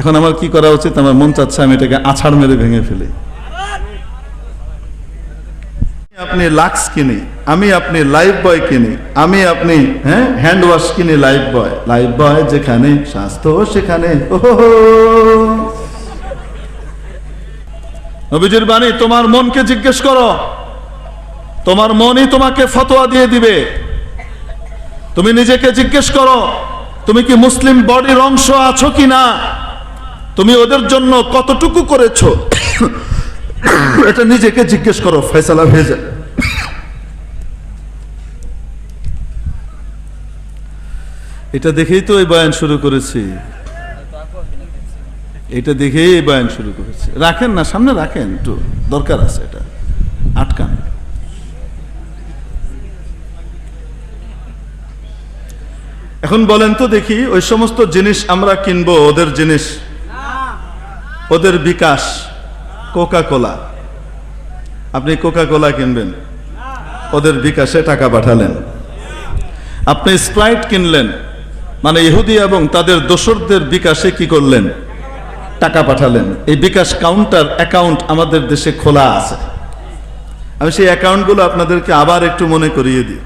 এখন আমার কি করা উচিত? আমার মন চাচ্ছে আমি এটাকে আছাড় মেরে ভেঙে ফেলি। আপনি লাক্স কিনি, আমি আপনি লাইফ বয় কিনি, আমি আপনি হ্যাঁ হ্যান্ড ওয়াশ কিনি লাইফ বয়। লাইফ বয় যেখানে, স্বাস্থ্য সেখানে নবীজির বাণী, তোমার মনকে জিজ্ঞেস করো। তোমার মনই তোমাকে ফতোয়া দিয়ে দিবে। তুমি নিজেকে জিজ্ঞেস করো, তুমি কি মুসলিম বডির অংশ আছো কি না তুমি ওদের জন্য কতটুকু করেছ? এটা নিজেকে জিজ্ঞেস করো, ফয়সালা হয়ে যায় এটা দেখেই তো এই বয়ান শুরু করেছি। এটা দেখেই এই বয়ান শুরু করেছি। রাখেন না, সামনে রাখেন একটু, দরকার আছে এটা। আটকান। এখন বলেন তো দেখি, ওই সমস্ত জিনিস আমরা কিনবো, ওদের জিনিস। ওদের বিকাশ কোকা কোলা আপনি কোকা কোলা কিনবেন। ওদের বিকাশে টাকা পাঠালেন। আপনি স্প্রাইট কিনলেন। মানে ইহুদি এবং তাদের দোসরদের বিকাশে কি করলেন? টাকা পাঠালেন। এই বিকাশ কাউন্টার অ্যাকাউন্ট আমাদের দেশে খোলা আছে। আমি সেই অ্যাকাউন্টগুলো আপনাদেরকে আবার একটু মনে করিয়ে দিই।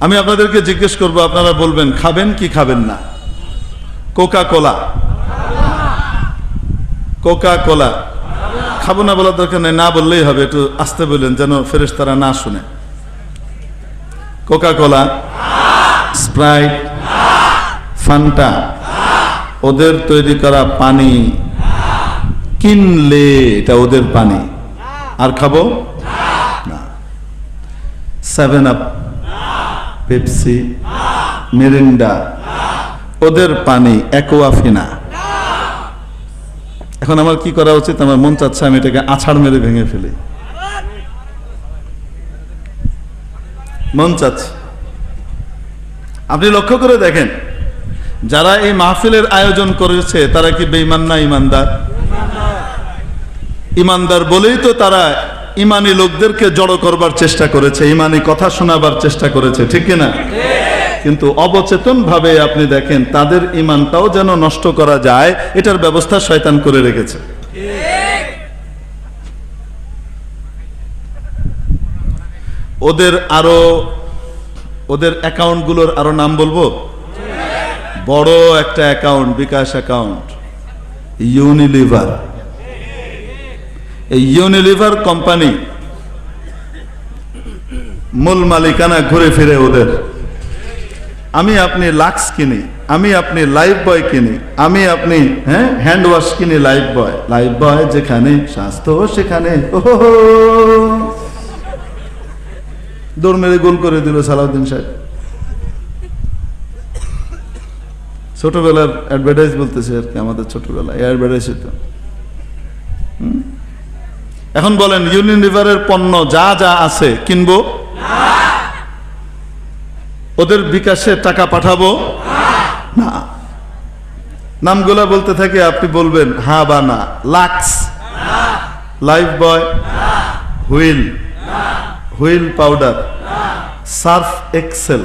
আমি আপনাদেরকে জিজ্ঞেস করব, আপনারা বলবেন, খাবেন কি খাবেন না? কোকা কোলা কোকা কোলা খাব না বলার দরকার নেই, না বললেই হবে, একটু আসতে বললেন যেন ফেরেস তারা না শুনে। কোকা কোলা স্প্রাইট ফান্টা ওদের তৈরি করা পানি। কিনলে এটা ওদের পানি। আর খাব? না। সেভেন আপ পেপসি মিরিন্ডা ওদের পানি অ্যাকোয়াফিনা এখন আমার কি করা উচিত? আমার মন চাচ্ছে আমি এটাকে আছাড় মেরে ভেঙে ফেলি। মন চাচ্ছে। আপনি লক্ষ্য করে দেখেন, যারা এই মাহফিলের আয়োজন করেছে, তারা কি বেঈমান না ইমানদার ইমানদার বলেই তো তারা ইমানি লোকদেরকে জড়ো করবার চেষ্টা করেছে ইমানি কথা শোনাবার চেষ্টা করেছে, ঠিক কিনা? কিন্তু অবচেতন ভাবে আপনি দেখেন, তাদের ইমানটাও যেন নষ্ট করা যায়, এটার ব্যবস্থা শয়তান করে রেখেছে। ওদের আরও, ওদের অ্যাকাউন্টগুলোর আরও নাম বলব? বড় একটা অ্যাকাউন্ট, বিকাশ অ্যাকাউন্ট। ইউনিলিভার। এই ইউনিলিভার কোম্পানি, মূল মালিকানা ঘুরে ফিরে ওদের। আমি আপনি লাক্স কিনি, আমি আপনি লাইফ বয় কিনি, আমি আপনি হ্যাঁ হ্যান্ড ওয়াশ কিনি লাইফ বয়। লাইফ বয় যেখানে স্বাস্থ্য, সেখানে দৌড় মেরে গোল করে দিল সালাউদ্দিন সাহেব। ছোটবেলার অ্যাডভার্টাইজ বলতেছে আর কি আমাদের ছোটবেলা অ্যাডভার্টাইজ হতো এখন বলেন ইউনিয়ন রিভারের পণ্য যা যা আছে কিনবো? ওদের বিকাশে টাকা পাঠাবো? না। নামগুলা বলতে থাকে, আপনি বলবেন, হা বা না। Lux. Lifebuoy. Wheel. Wheel powder. Surf Excel.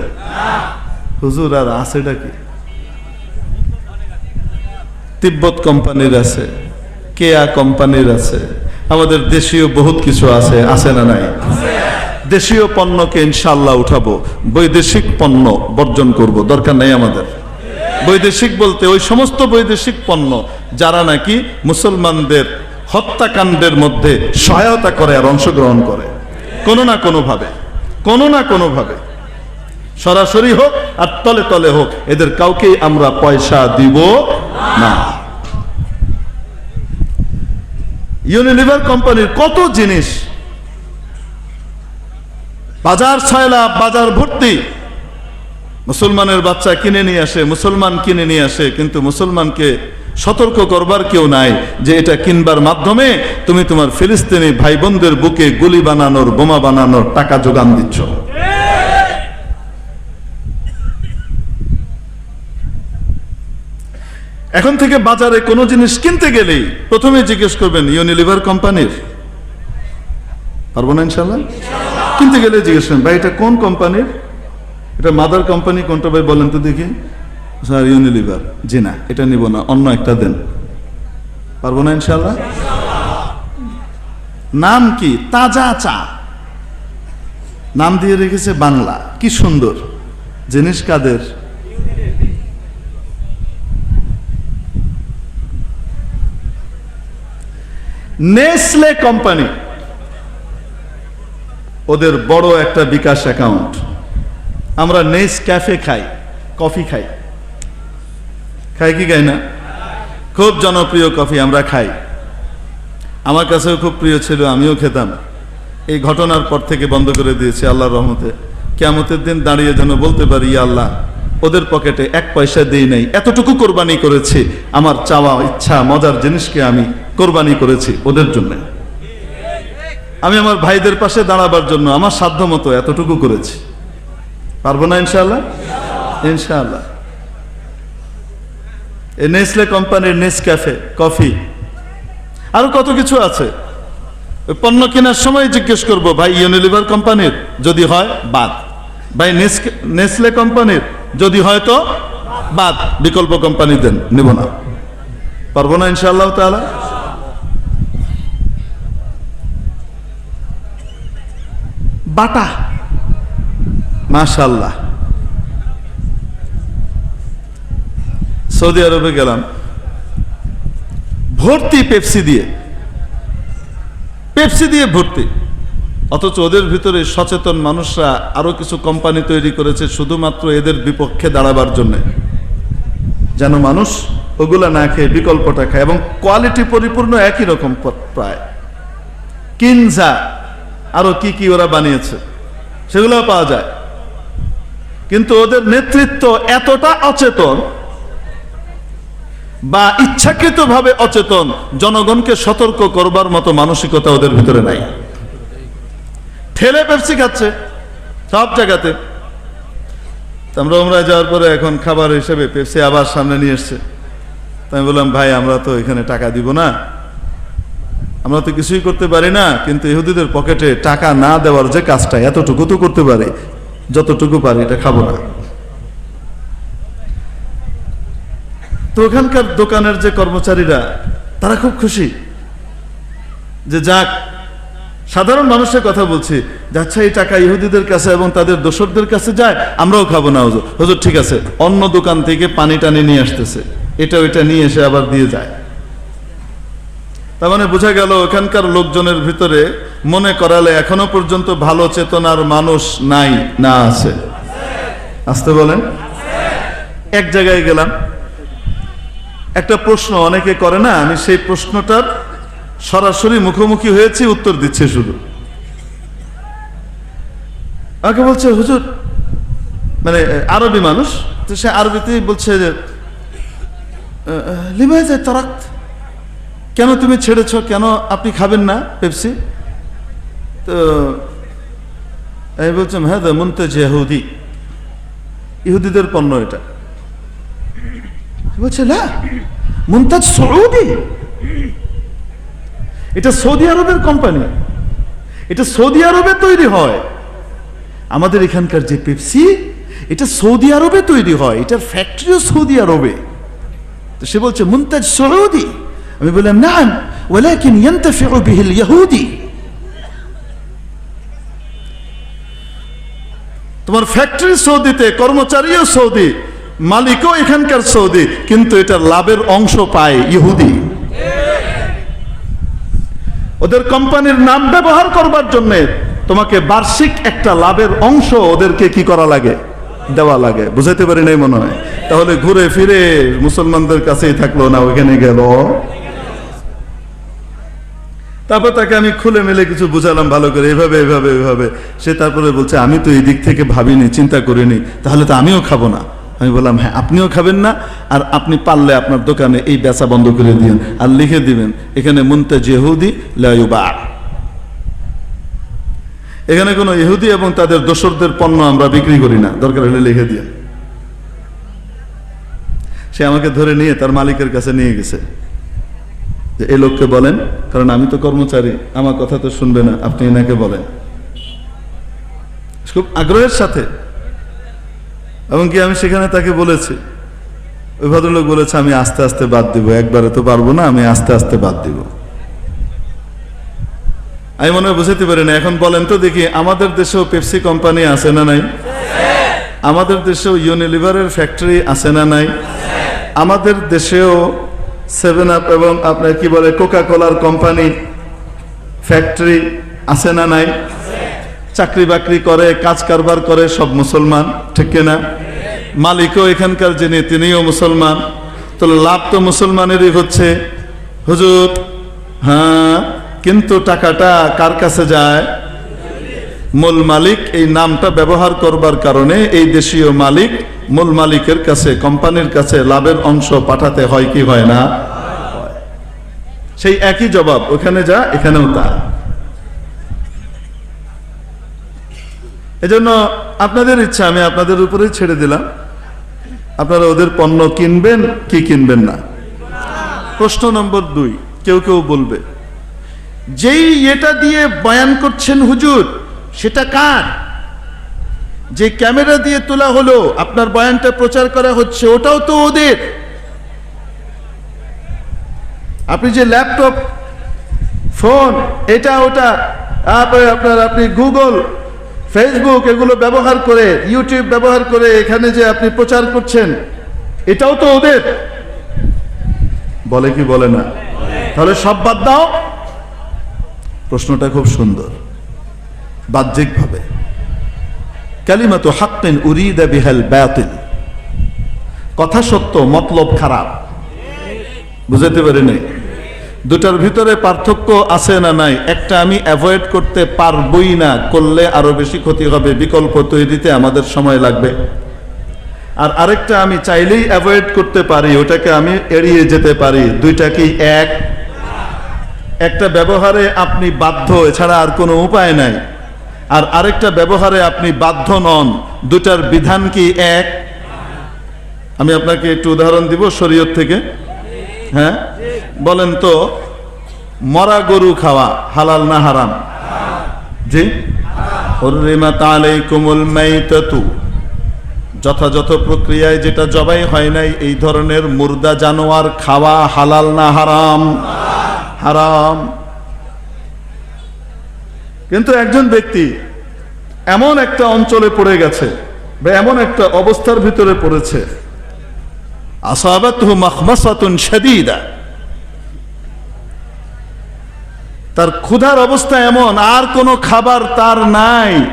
হুজুর, আর আছেটা কি? তিব্বত কোম্পানির আছে, কেয়া কোম্পানির আছে। আমাদের দেশীয় বহুত কিছু আছে আছে না নাই? দেশীয় পণ্যকে ইনশাল্লাহ উঠাবো, বৈদেশিক পণ্য বর্জন করব, দরকার নেই আমাদের। বৈদেশিক বলতে ওই সমস্ত বৈদেশিক পণ্য যারা নাকি মুসলমানদের হত্যাকাণ্ডের মধ্যে সহায়তা করে আর অংশগ্রহণ করে, কোনো না কোনোভাবে, কোনো না কোনোভাবে। সরাসরি হোক আর তলে তলে হোক, এদের কাউকেই আমরা পয়সা দিব না। ইউনিলিভার কোম্পানির কত জিনিস বাজার ছয়লা বাজার ভর্তি। মুসলমানের বাচ্চা কিনে নিয়ে আসে, মুসলমান কিনে নিয়ে আসে, কিন্তু মুসলমানকে সতর্ক করবার কেউ নাই যে এটা কিনবার মাধ্যমে তুমি তোমার ফিলিস্তিনি ভাই বোনদের বুকে গুলি বানানোর, বোমা বানানোর টাকা যোগান দিচ্ছ। এখন থেকে বাজারে কোনো জিনিস কিনতে গেলেই প্রথমে জিজ্ঞেস করবেন ইউনিলিভার কোম্পানির? পারব না ইনশাল্লাহ কিনতে গেলে জিজ্ঞেস করেন, ভাই, এটা কোন কোম্পানির? এটা মাদার কোম্পানি, কোনটা ভাই বলেন তো দেখি। Sir Unilever. জি না, এটা নিব না, অন্য একটা দেন। পারব না ইনশাল্লাহ নাম কি? তাজা চা। নাম দিয়ে রেখেছে বাংলা। কি সুন্দর। জিনিস কাদের? Nestle company. ওদের বড় একটা বিকাশ অ্যাকাউন্ট। আমরা নেস ক্যাফে খাই, কফি খাই। খাই কি খাই না? খুব জনপ্রিয় কফি আমরা খাই। আমার কাছেও খুব প্রিয় ছিল, আমিও খেতাম। এই ঘটনার পর থেকে বন্ধ করে দিয়েছি আল্লাহর রহমতে। কেমতের দিন দাঁড়িয়ে যেন বলতে পারি আল্লাহ, ওদের পকেটে এক পয়সা দিই নাই, এতটুকু কোরবানি করেছি। আমার চাওয়া ইচ্ছা, মজার জিনিসকে আমি কোরবানি করেছি ওদের জন্য। আমি আমার ভাইদের পাশে দাঁড়াবার জন্য আমার সাধ্য মতো এতটুকু করেছি। পারব না ইনশাআল্লাহ? এই নেসলে কোম্পানির নেস ক্যাফে, কফি। আরও কত কিছু আছে? পণ্য কেনার সময় জিজ্ঞেস করব, ভাই, ইউনিলিভার কোম্পানির যদি হয়, বাদ। ভাই, নেস- নেসলে কোম্পানির যদি হয় তো, বাদ। বিকল্প কোম্পানি দেন, নিব না। পারব না ইনশাআল্লাহ তাআলা? বাটা। মাশাল্লাহ সৌদি আরবে গেলাম। ভর্তি পেপসি দিয়ে। পেপসি দিয়ে ভর্তি। অথচ ওদের ভিতরে সচেতন মানুষরা আরও কিছু কোম্পানি তৈরি করেছে শুধুমাত্র এদের বিপক্ষে দাঁড়াবার জন্য। যেন মানুষ ওগুলা না খেয়ে বিকল্পটা খায় এবং কোয়ালিটি পরিপূর্ণ একই রকম প্রায়। কিনজা আরও কি কি ওরা বানিয়েছে সেগুলো পাওয়া যায়। কিন্তু ওদের নেতৃত্ব এতটা অচেতন বা ইচ্ছাকৃতভাবে অচেতন, জনগণকে সতর্ক করবার মতো মানসিকতা ওদের ভিতরে নাই। ঠেলে পেপসি খাচ্ছে সব জায়গাতে। আমরা ওমরা যাওয়ার পরে এখন খাবার হিসেবে পেপসি আবার সামনে নিয়ে এসছে। আমি বললাম, ভাই, আমরা তো এখানে টাকা দিব না। আমরা তো কিছুই করতে পারি না, কিন্তু ইহুদিদের পকেটে টাকা না দেওয়ার যে কাজটা, এতটুকু তো করতে পারি। যতটুকু পারি, এটা খাব না। তো ওখানকার দোকানের যে কর্মচারীরা, তারা খুব খুশি। যে যাক, সাধারণ মানুষের কথা বলছি। যাচ্ছে এই টাকা ইহুদিদের কাছে এবং তাদের দোসরদের কাছে যায়, আমরাও খাব না হুজুর, ঠিক আছে। অন্য দোকান থেকে পানি টানি নিয়ে আসতেছে। এটা ওইটা নিয়ে এসে আবার দিয়ে যায়। তার মানে বোঝা গেল ওখানকার লোকজনের ভিতরে মনে করালে এখনও পর্যন্ত ভালো চেতনার মানুষ নাই, না আছে। আসতে বলেন। এক জায়গায় গেলাম। একটা প্রশ্ন অনেকে করে না, আমি সেই প্রশ্নটার সরাসরি মুখোমুখি হয়েছি, উত্তর দিচ্ছে শুধু। আমাকে বলছে, হুজুর মানে আরবি মানুষ? তো সে আরবিতেই বলছে যে লিমায় যায় তারাক কেন তুমি ছেড়েছ? কেন আপনি খাবেন না পেপসি? তো, আমি হ্যাঁ দা মুনতেজ ইহুদি। ইহুদিদের পণ্য এটা। বলছে, না মুমতাজ সৌদি। এটা সৌদি আরবের কোম্পানি। এটা সৌদি আরবে তৈরি হয়। আমাদের এখানকার যে পেপসি, এটা সৌদি আরবে তৈরি হয়। এটার ফ্যাক্টরিও সৌদি আরবে। তো সে বলছে মুমতাজ সৌদি? আমি বললাম না ولكن ينتفع به اليهودي তোমার ফ্যাক্টরি সৌদিতে কর্মচারীও সৌদি মালিকও এখানকার সৌদি কিন্তু এটার লাভের অংশ পায় ইহুদি ওদের কোম্পানির নাম ব্যবহার করবার জন্য তোমাকে বার্ষিক একটা লাভের অংশ ওদেরকে কি করা লাগে দেওয়া লাগে বুঝাইতে পারি নাই মনে হয় তাহলে ঘুরে ফিরে মুসলমানদের কাছেই থাকলো না ওইখানে গেল তারপর তাকে আমি খুলে মেলে কিছু বুঝালাম ভালো করে, এভাবে এভাবে এভাবে। সে তারপরে বলছে, আমি তো এই দিক থেকে ভাবিনি, চিন্তা করিনি, তাহলে তো আমিও খাব না। আমি বললাম হ্যাঁ আপনিও খাবেন না, আর আপনি পারলে আপনার দোকানে এই বেচা বন্ধ করে দিন আর লিখে দিবেন, এখানে মুনতে জেহুদি লাইবা এখানে কোনো ইহুদি এবং তাদের দোসরদের পণ্য আমরা বিক্রি করি না, দরকার হলে লিখে দিয়ে সে আমাকে ধরে নিয়ে তার মালিকের কাছে নিয়ে গেছে। যে এই লোককে বলেন, কারণ আমি তো কর্মচারী, আমার কথা তো শুনবে না, আপনি এনাকে বলেন। খুব আগ্রহের সাথে। এমনকি আমি সেখানে তাকে বলেছি, ওই ভদ্রলোক বলেছে, আমি আস্তে আস্তে বাদ দিব, একবারে তো পারব না, আমি আস্তে আস্তে বাদ দিব। আমি মনে হয় বুঝাতে পারি না, এখন বলেন তো দেখি, আমাদের দেশেও পেপসি কোম্পানি আছে না নাই? আমাদের দেশেও ইউনিলিভারের ফ্যাক্টরি আছে না নাই? আমাদের দেশেও সেভেন আপ এবং আপনার কি বলে কোকা কোলার কোম্পানি ফ্যাক্টরি আছে না নাই? চাকরি বাকরি করে, কাজ কারবার করে, সব মুসলমান, ঠিক না? মালিকও এখানকার যিনি, তিনিও মুসলমান। তো লাভ তো মুসলমানেরই হচ্ছে। হুজুর হ্যাঁ কিন্তু টাকাটা কার কাছে যায়? মূল মালিক এই নামটা ব্যবহার করবার কারণে এই দেশীয় মালিক মূল মালিকের কাছে, কোম্পানির কাছে লাভের অংশ পাঠাতে হয় কি হয় না? সেই একই জবাব, ওখানে যা, এখানেও তা। এজন্য আপনাদের ইচ্ছা, আমি আপনাদের উপরেই ছেড়ে দিলাম। আপনারা ওদের পণ্য কিনবেন, কি কিনবেন না। প্রশ্ন নম্বর দুই, কেউ কেউ বলবে, যেই এটা দিয়ে বয়ান করছেন হুজুর সেটা কার? যে ক্যামেরা দিয়ে তোলা হলো, আপনার বয়ানটা প্রচার করা হচ্ছে, ওটাও তো ওদের। আপনি যে ল্যাপটপ, ফোন, এটা, ওটা আপনার আপনি গুগল, ফেসবুক, এগুলো ব্যবহার করে, ইউটিউব ব্যবহার করে এখানে যে আপনি প্রচার করছেন, এটাও তো ওদের। বলে কি বলে না? তাহলে সব বাদ দাও। প্রশ্নটা খুব সুন্দর। বাহ্যিকভাবে। কালিমাতু হাক্কিন উরিদা বিহাল বাতিল। কথা সত্য, মতলব খারাপ। বুঝাতে পারি নাই? দুটার ভিতরে পার্থক্য আছে না নাই? একটা আমি অ্যাভয়েড করতে পারবই না, করলে আরও বেশি ক্ষতি হবে, বিকল্প তৈরিতে আমাদের সময় লাগবে। আর আরেকটা আমি চাইলেই অ্যাভয়েড করতে পারি, ওটাকে আমি এড়িয়ে যেতে পারি। দুইটা কি এক? একটা ব্যবহারে আপনি বাধ্য, এছাড়া আর কোনো উপায় নাই। আর আরেকটা ব্যবহারে আপনি বাধ্য নন। দুটার বিধান কি এক? আমি আপনাকে একটু উদাহরণ দিব শরীয়ত থেকে। হ্যাঁ? বলেন তো, মরা গরু খাওয়া হালাল না হারাম? জি? যথাযথ প্রক্রিয়ায় যেটা জবাই হয় নাই, এই ধরনের মুর্দা জানোয়ার খাওয়া হালাল না হারাম? হারাম। কিন্তু একজন ব্যক্তি এমন একটা অঞ্চলে পড়ে গেছে বা এমন একটা অবস্থার ভিতরে পড়েছে তার ক্ষুধার অবস্থা এমন, আর কোনো খাবার তার নাই।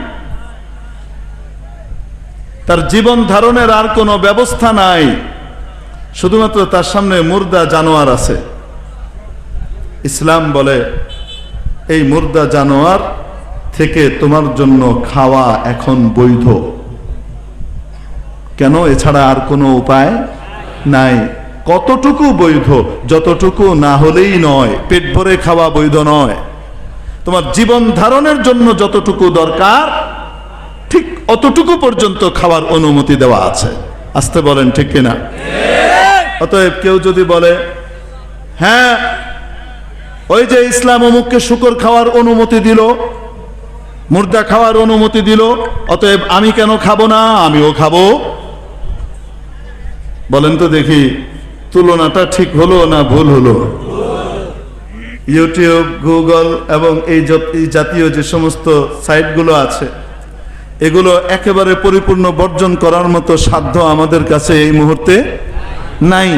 তার জীবন ধারণের আর কোনো ব্যবস্থা নাই। শুধুমাত্র তার সামনে মুর্দা জানোয়ার আছে। ইসলাম বলে, এই মুর্দা জানোয়ার থেকে তোমার জন্য খাওয়া এখন বৈধ। কেন? এছাড়া আর কোনো উপায় নাই। কতটুকু বৈধ, যতটুকু না হলেই নয়, পেট ভরে খাওয়া বৈধ নয়। তোমার জীবন ধারণের জন্য যতটুকু দরকার, ঠিক অতটুকু পর্যন্ত খাওয়ার অনুমতি দেওয়া আছে। আসতে বলেন, ঠিক কিনা? অতএব কেউ যদি বলে হ্যাঁ ওই যে ইসলাম অমুককে শুকর খাওয়ার অনুমতি দিল মুর্দা খাওয়ার অনুমতি দিল, অতএব আমি কেন খাব না? আমিও খাব। বলেন তো দেখি, তুলনাটা ঠিক হলো না ভুল হলো? ইউটিউব গুগল এবং এই জাতীয় যে সমস্ত সাইটগুলো আছে, এগুলো একেবারে পরিপূর্ণ বর্জন করার মতো সাধ্য আমাদের কাছে এই মুহূর্তে নাই।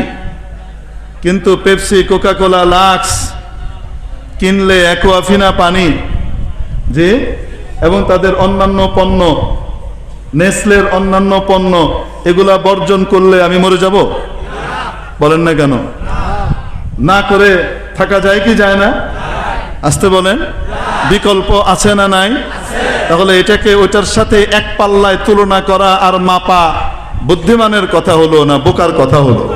কিন্তু পেপসি কোকাকোলা লাক্স কিনলে অ্যাকোয়াফিনা পানি, যে এবং তাদের অন্যান্য পণ্য, নেসলের অন্যান্য পণ্য, এগুলা বর্জন করলে আমি মরে যাব? বলেন না কেন? না করে থাকা যায় কি যায় না? আসতে বলেন। বিকল্প আছে না নাই? তাহলে এটাকে ওইটার সাথে এক পাল্লায় তুলনা করা আর মাপা বুদ্ধিমানের কথা হলো না বোকার কথা হলো?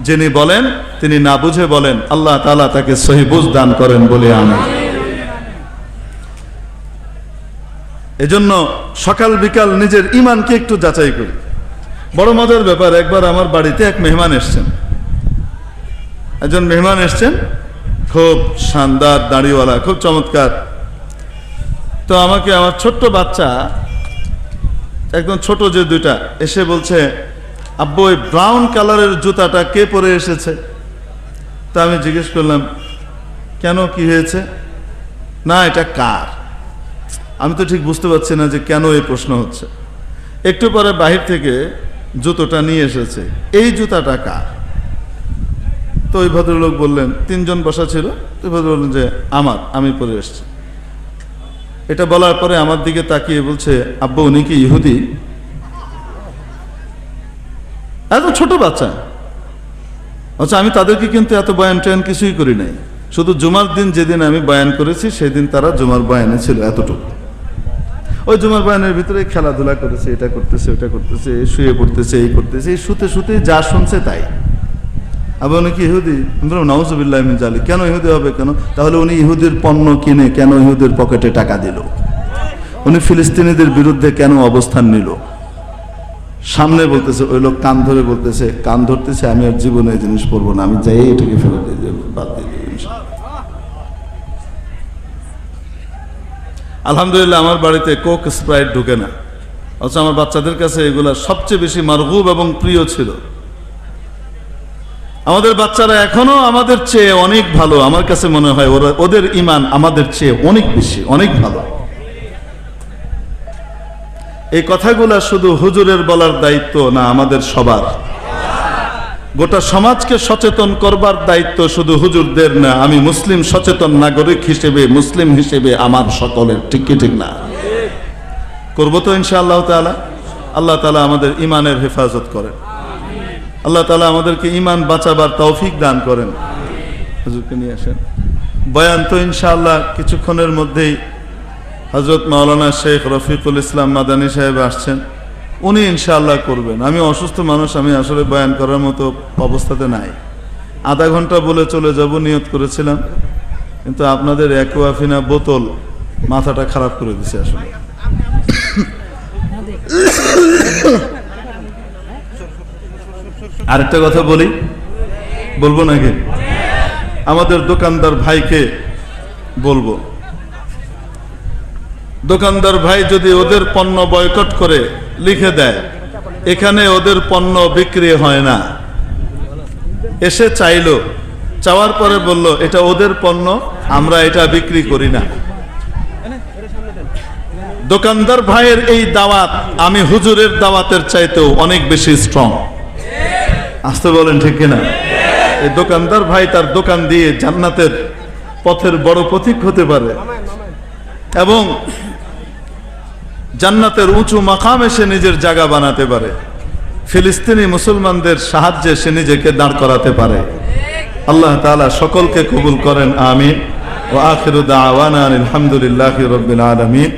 যিনি বলেন, তিনি না বুঝে বলেন, আল্লাহ তাআলা তাকে সহি বুঝ দান করেন বলে আমি। এজন্য সকাল বিকাল নিজের ইমানকে একটু যাচাই করি। বড় মজার ব্যাপার, একবার আমার বাড়িতে এক মেহমান এসছেন। একজন মেহমান এসছেন, খুব শানদার দাড়িওয়ালা, খুব চমৎকার। তো আমাকে, আমার ছোট্ট বাচ্চা, একদম ছোট যে দুইটা, এসে বলছে, আব্বু, ওই ব্রাউন কালারের জুতাটা কে পরে এসেছে? তা আমি জিজ্ঞেস করলাম, কেন, কি হয়েছে? না, এটা কার? আমি তো ঠিক বুঝতে পারছি না যে কেন এই প্রশ্ন হচ্ছে। একটু পরে বাহির থেকে জুতোটা নিয়ে এসেছে। এই জুতাটা কার? তো ওই ভদ্রলোক বললেন, তিনজন বসা ছিল। ওই ভদ্র বললেন যে, আমার, আমি পরে এসেছি। এটা বলার পরে আমার দিকে তাকিয়ে বলছে, আব্বা, উনি কি ইহুদি? এত ছোট বাচ্চা। আচ্ছা আমি তাদেরকে কিন্তু এত বয়ান টয়ান কিছুই করি নাই। শুধু জুমার দিন যেদিন আমি বয়ান করেছি, সেদিন তারা জুমার বয়ানে ছিল এতটুকু। ওই জুমার বয়ানের ভিতরে খেলাধুলা করেছে এটা করতেছে ওটা করতেছে, শুয়ে পড়তেছে, এই করতেছে, এই শুতে শুতে যা শুনছে তাই। আবার উনি কি ইহুদি? নওয়াজবিল্লাহ মিন কেন ইহুদি হবে কেন? তাহলে উনি ইহুদির পণ্য কিনে কেন ইহুদির পকেটে টাকা দিল? উনি ফিলিস্তিনিদের বিরুদ্ধে কেন অবস্থান নিল? সামনে বলতেছে, ওই লোক কান ধরে বলতেছে, কান ধরতেছে, আমি আর জীবনে এই জিনিস পড়ব না, আমি যাই এটাকে ফেরত দিয়ে বাদ দিয়ে আলহামদুলিল্লাহ, আমার বাড়িতে কোক স্প্রাইট ঢুকে না। অথচ আমার বাচ্চাদের কাছে এগুলা সবচেয়ে বেশি মারগুব এবং প্রিয় ছিল। আমাদের বাচ্চারা এখনও আমাদের চেয়ে অনেক ভালো। আমার কাছে মনে হয় ওরা, ওদের ইমান আমাদের চেয়ে অনেক বেশি, অনেক ভালো। এই কথাগুলা শুধু হুজুরের বলার দায়িত্ব না, আমাদের সবার। গোটা সমাজকে সচেতন করবার দায়িত্ব শুধু হুজুরদের না, আমি মুসলিম সচেতন নাগরিক হিসেবে, মুসলিম হিসেবে আমার সকলের, ঠিক কি ঠিক না? করব তো ইনশাআল্লাহ তাআলা? আল্লাহ তালা আমাদের ইমানের হেফাজত করেন। আল্লাহ তালা আমাদেরকে ইমান বাঁচাবার তৌফিক দান করেন। হুজুরকে নিয়ে আসেন। বয়ান তো ইনশাআল্লাহ কিছুক্ষণের মধ্যেই হজরত মাওলানা শেখ রফিকুল ইসলাম মাদানী সাহেব আসছেন। উনি ইনশাআল্লাহ করবেন। আমি অসুস্থ মানুষ, আমি আসলে বয়ান করার মতো অবস্থাতে নাই। আধা ঘণ্টা বলে চলে যাব, নিয়ত করেছিলাম। কিন্তু আপনাদের অ্যাকোয়াফিনা বোতল মাথাটা খারাপ করে দিছে আসলে। আরেকটা কথা বলি। বলব নাকি? আমাদের দোকানদার ভাইকে বলব। দোকানদার ভাই যদি ওদের পণ্য বয়কট করে লিখে দেয়। এখানে ওদের পণ্য বিক্রি হয় না। এসে চাইলো। চাওয়ার পরে বলল, এটা ওদের পণ্য, আমরা এটা বিক্রি করি না। দোকানদার ভাইয়ের এই দাওয়াত আমি হুজুরের দাওয়াতের চাইতেও অনেক বেশি স্ট্রং আসতে বলেন ঠিক কিনা? এই দোকানদার ভাই তার দোকান দিয়ে জান্নাতের পথের বড় প্রতীক হতে পারে। এবং জান্নাতের উঁচু মাকামে সে নিজের জায়গা বানাতে পারে। ফিলিস্তিনি মুসলমানদের সাহায্যে সে নিজেকে দাঁড় করাতে পারে। আল্লাহ তালা সকলকে কবুল করেন আমি ও আখিরু আওয়ান আলহামদুলিল্লাহ আলমিন।